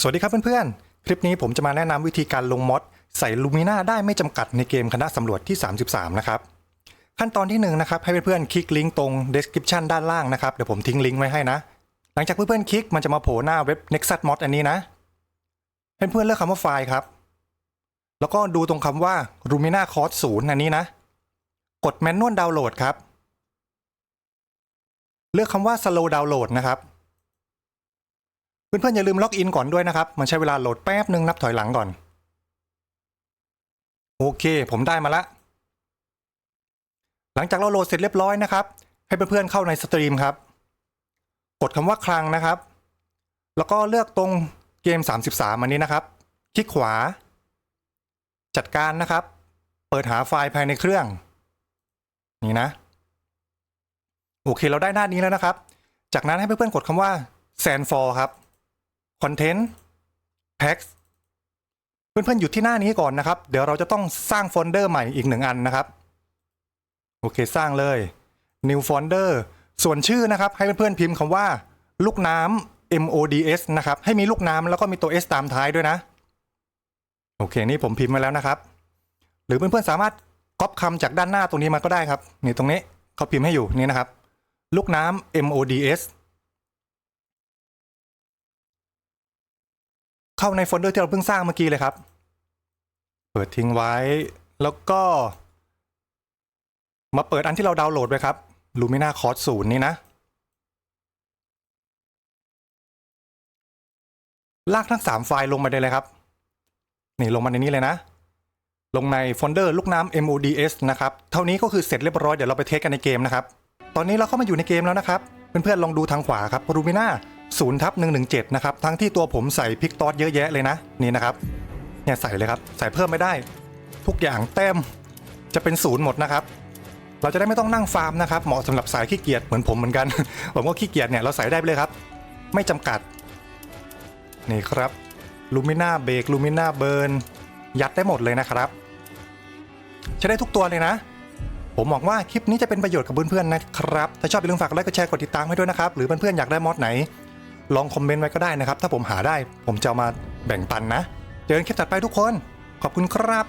สวัสดีครับเพื่อนๆ คลิปนี้ผมจะมาแนะนำวิธีการลงมอดใส่ลูมิน่าได้ไม่จำกัดในเกมคณะสำรวจที่ 33 นะครับ ขั้นตอนที่1นงนะครับให้เพื่อนๆ คลิกลิงก์ตรง description ด้านล่างนะครับ เดี๋ยวผมทิ้งลิงก์ไว้ให้นะ หลังจากเพื่อนๆ คลิกมันจะมาโผล่หน้าเว็บ Nexus Mod อันนี้นะ เพื่อนๆ เลือกคำว่าไฟล์ครับ แล้วก็ดูตรงคำว่า Lumina Cost 0อันนี้นะ กด Manual Download ครับ เลือกคำว่า Slow Download นะครับ เพื่อนๆอย่าลืมล็อกอินก่อนด้วยนะครับ มันใช้เวลาโหลดแป๊บหนึ่งนับถอยหลังก่อน โอเค ผมได้มาละ หลังจากเราโหลดเสร็จเรียบร้อยนะครับ ให้เพื่อนๆเข้าในสตรีมครับ กดคำว่าคลังนะครับ แล้วก็เลือกตรงเกม 33 อันนี้นะครับ คลิกขวา จัดการนะครับ เปิดหาไฟล์ภายในเครื่อง นี่นะ โอเคเราได้หน้านี้แล้วนะครับ จากนั้นให้เพื่อนๆกดคำว่า send for ครับ content packs เพื่อนๆหยุดที่หน้านี้ก่อนนะครับ เดี๋ยวเราจะต้องสร้างโฟลเดอร์ใหม่อีกหนึ่งอันนะครับ โอเคสร้างเลย new folder ส่วนชื่อนะครับ ให้เพื่อนๆพิมพ์คำว่า ลูกน้ำ mods นะครับ ให้มีลูกน้ำแล้วก็มีตัว s ตามท้ายด้วยนะ โอเค นี่ผมพิมพ์มาแล้วนะครับ หรือเพื่อนๆสามารถก๊อปคำจากด้านหน้าตรงนี้มาก็ได้ครับ นี่ตรงนี้เขาพิมพ์ให้อยู่นี่นะครับ ลูกน้ำ mods เข้าในโฟลเดอร์ที่เราเพิ่งสร้างเมื่อกี้เลยครับ เปิดทิ้งไว้ แล้วก็ มาเปิดอันที่เราดาวน์โหลดไว้ครับ Lumina c o r d 0นี่นะ ลากทั้ง 3 ไฟล์ลงมาได้เลยครับ นี่ลงมาในนี้เลยนะ ลงในโฟลเดอร์ลูกน้ำ mods นะครับ เท่านี้ก็คือเสร็จเรียบร้อย เดี๋ยวเราไปเทสกันในเกมนะครับ ตอนนี้เราเข้ามาอยู่ในเกมแล้วนะครับ เพื่อนๆลองดูทางขวาครับ Lumina 0ทับ117 นะครับ ทั้งที่ตัวผมใส่พิกตอสเยอะแยะเลยนะ นี่นะครับ เนี่ยใส่เลยครับ ใส่เพิ่มไม่ได้ ทุกอย่างเต็มจะเป็นศูนย์หมดนะครับ เราจะได้ไม่ต้องนั่งฟาร์มนะครับ เหมาะสำหรับสายขี้เกียจเหมือนผมเหมือนกัน ผมก็ขี้เกียจเนี่ยเราใส่ได้ไปเลยครับ ไม่จำกัด นี่ครับลูมิน่าเบรกลูมิน่าเบิร์นยัดได้หมดเลยนะครับใช้ได้ทุกตัวเลยนะ ผมหวังว่าคลิปนี้จะเป็นประโยชน์กับเพื่อนๆนะครับ ถ้าชอบอย่าลืมฝากกดไลค์กดแชร์กดติดตามให้ด้วยนะครับ หรือเพื่อนๆอยากได้มอดไหน ลองคอมเมนต์ไว้ก็ได้นะครับ ถ้าผมหาได้ผมจะเอามาแบ่งปันนะ เจอกันคลิปถัดไปทุกคน ขอบคุณครับ